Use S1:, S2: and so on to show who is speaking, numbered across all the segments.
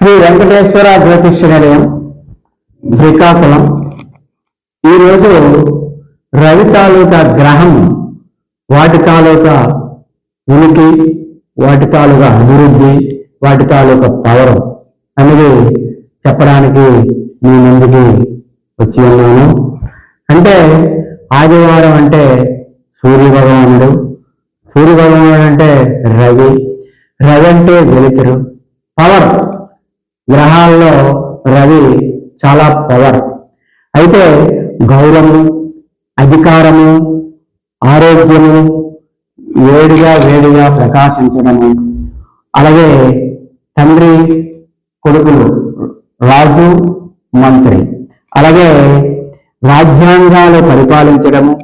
S1: శ్రీ వెంకటేశ్వర జ్యోతిష్య నిలయం శ్రీకాకుళం ఈరోజు రవి తాలూకా గ్రహం వాటి తాలూకా ఉనికి వాటి తాలూకా అభివృద్ధి వాటి తాలూకా పవర్ అనేది చెప్పడానికి మీ ముందుకి వచ్చి ఉన్నాను. అంటే ఆదివారం అంటే సూర్య భగవానుడు సూర్య భగవానుడు అంటే రవి రవి అంటే వెలుతురు పవర్ గ్రహాల్లో రవి చాలా పవర్ అయితే గౌరవము అధికారము ఆరోగ్యము వేడిగా వేడిగా ప్రకాశించడము అలాగే తండ్రి కొడుకులు రాజు మంత్రి అలాగే రాజ్యాంగాలు పరిపాలించడము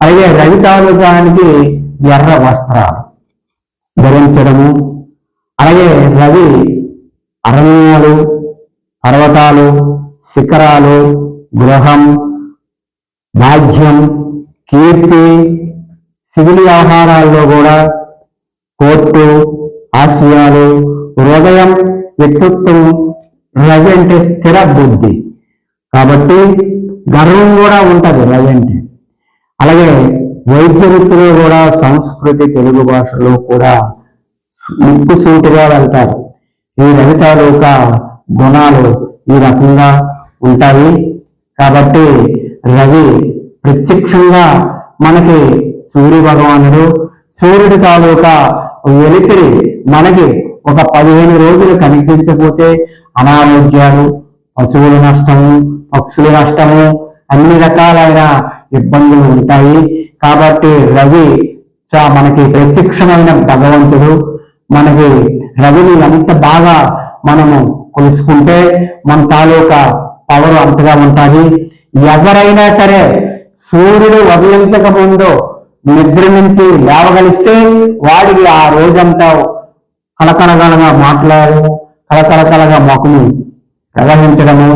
S1: అలాగే రవి తాలూకానికి ఎర్ర వస్త్రాలు ధరించడము అలాగే రవి అరణ్యాలు పర్వతాలు శిఖరాలు గృహం భాగ్యం కీర్తి సివిలి ఆహారాల్లో కూడా కోర్టు ఆశయాలు హృదయం వ్యక్తిత్వం రవి అంటే స్థిర బుద్ధి. కాబట్టి గర్వం కూడా ఉంటుంది రవి అంటే. అలాగే వైద్య వృత్తిలో కూడా సంస్కృతి తెలుగు భాషలో కూడా ముక్కు సూటిగా వెళ్తారు ఈ రవి తాలూకా గుణాలు ఈ రకంగా ఉంటాయి. కాబట్టి రవి ప్రత్యక్షంగా మనకి సూర్య భగవానుడు సూర్యుడి తాలూకా వెలితిరి మనకి ఒక పదిహేను రోజులు కనిపించకపోతే అనారోగ్యాలు పశువుల నష్టము పక్షుల నష్టము అన్ని రకాలైన ఇబ్బందులు ఉంటాయి. కాబట్టి రవి చా మనకి ప్రత్యక్షమైన భగవంతుడు. మనకి రవిని అంత బాగా మనము కొలుసుకుంటే మన తాలూకా పవర్ అంతగా ఉంటుంది. ఎవరైనా సరే సూర్యుడు ఉదయించక ముందు నిద్ర నుంచి లేవగలిస్తే వాడికి ఆ రోజంతా కలకలకలగా మాట్లాడు కలకలకలగా మొఖము ప్రవహించడము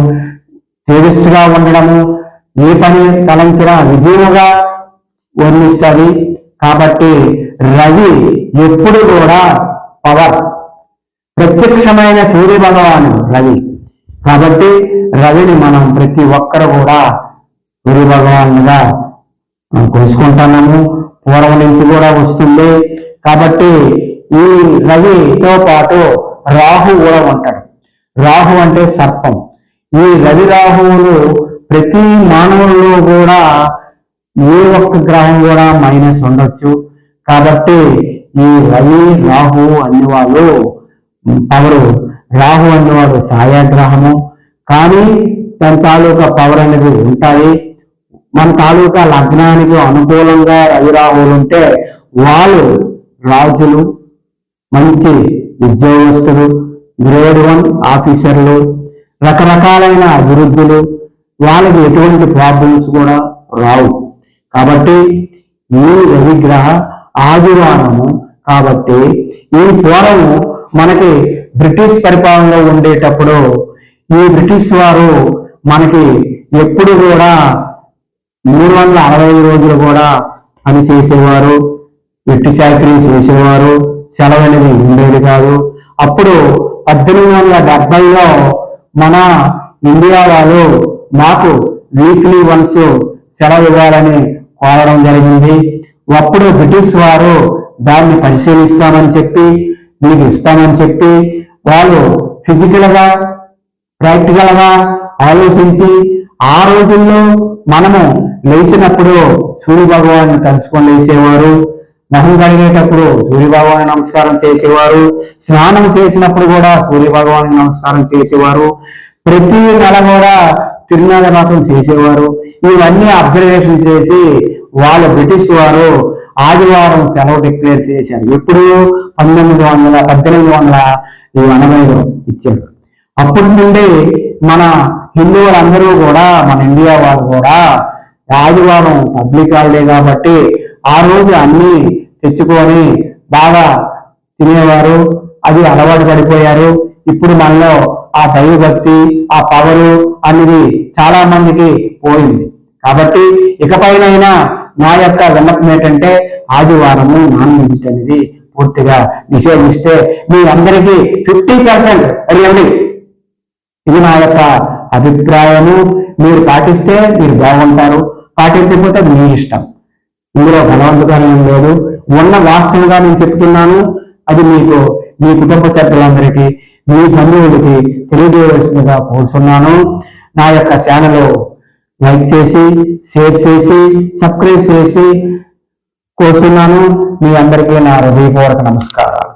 S1: తేజస్సుగా ఉండడము ఏ పని తలంచిన విజయముగా వర్ణిస్తుంది. కాబట్టి రవి ఎప్పుడు కూడా పవర్. ప్రత్యక్షమైన సూర్య భగవాను రవి. కాబట్టి రవిని మనం ప్రతి ఒక్కరు కూడా సూర్య భగవానుగా మనం కొలుసుకుంటున్నాము పూర్వం నుంచి కూడా వస్తుంది. కాబట్టి ఈ రవితో పాటు రాహు కూడా ఉంటాడు. రాహు అంటే సర్పం. ఈ రవి రాహువులు ప్రతి మానవుల్లో కూడా ఏ ఒక్క గ్రహం కూడా మైనస్ ఉండొచ్చు. కాబట్టి ఈ రవి రాహు అనేవాళ్ళు పవరు రాహు అనేవాడు సాయాగ్రహము కానీ దాని తాలూకా పవర్ అనేది ఉంటాయి. మన తాలూకా లగ్నానికి అనుకూలంగా రవి రాహులు ఉంటే వాళ్ళు రాజులు మంచి ఉద్యోగస్తులు గ్రేడ్ వన్ ఆఫీసర్లు రకరకాలైన అభివృద్ధులు. వాళ్ళకి ఎటువంటి ప్రాబ్లమ్స్ కూడా రావు. కాబట్టి ఈ రవిగ్రహ ఆదివారము. కాబట్టి ఈ పూర్వము మనకి బ్రిటిష్ పరిపాలనలో ఉండేటప్పుడు ఈ బ్రిటిష్ వారు మనకి ఎప్పుడు కూడా మూడు వందల అరవై రోజులు కూడా పని చేసేవారు వెట్టి చాకరీ చేసేవారు సెలవు అనేది ఉండేది కాదు. అప్పుడు పద్దెనిమిది వందల డెబ్బైలో మన ఇండియా వాళ్ళు మాకు వీక్లీ వన్స్ సెలవు ఇవ్వాలని కోరడం జరిగింది. అప్పుడు బ్రిటిష్ వారు దాన్ని పరిశీలిస్తామని చెప్పి మీకు ఇస్తామని చెప్పి వాళ్ళు ఫిజికల్గా ప్రాక్టికల్గా గా ఆలోచించి ఆ రోజుల్లో మనము లేచినప్పుడు సూర్య భగవాన్ని తలుసుకొని లేచేవారు మొహం కడిగేటప్పుడు సూర్య భగవాన్ నమస్కారం చేసేవారు స్నానం చేసినప్పుడు కూడా సూర్య భగవాన్ నమస్కారం చేసేవారు ప్రతి నెల కూడా తిరునాళ్ళ మాత్రం చేసేవారు. ఇవన్నీ అబ్జర్వేషన్ చేసి వాళ్ళు బ్రిటిష్ వారు ఆదివారం సెలవు డిక్లేర్ చేశారు. ఎప్పుడు పంతొమ్మిది వందల పద్దెనిమిది వందల ఎనభైలో ఇచ్చారు. అప్పటి నుండి మన హిందువులందరూ కూడా మన ఇండియా వాళ్ళు కూడా ఆదివారం పబ్లిక్ హాలిడే కాబట్టి ఆ రోజు అన్ని తెచ్చుకొని బాగా తినేవారు. అది అలవాటు పడిపోయారు. ఇప్పుడు మనలో ఆ దైవభక్తి ఆ పవరు అనేది చాలా మందికి పోయింది. కాబట్టి ఇకపైనైనా నా యొక్క విన్నపం ఏంటంటే ఆదివారము నాన్ వెజ్ అనేది పూర్తిగా నిషేధిస్తే మీ అందరికీ ఫిఫ్టీ పర్సెంట్ రియల్లీ ఇది నా యొక్క అభిప్రాయము. మీరు పాటిస్తే మీరు బాగుంటారు. పాటించకపోతే అది మీ ఇష్టం. ఇందులో బలవంతకాలం ఏం లేదు. ఉన్న వాస్తవంగా నేను చెప్తున్నాను. అది మీకు మీ కుటుంబ సభ్యులందరికీ మీ బంధువులకి తెలియజేయవలసిందిగా కోరుతున్నాను నా యొక్క ఛానల్ లైక్ చేసి షేర్ చేసి సబ్స్క్రైబ్ చేసి కోరుతున్నాను మీ అందరికీ నా హృదయపూర్వక నమస్కారాలు.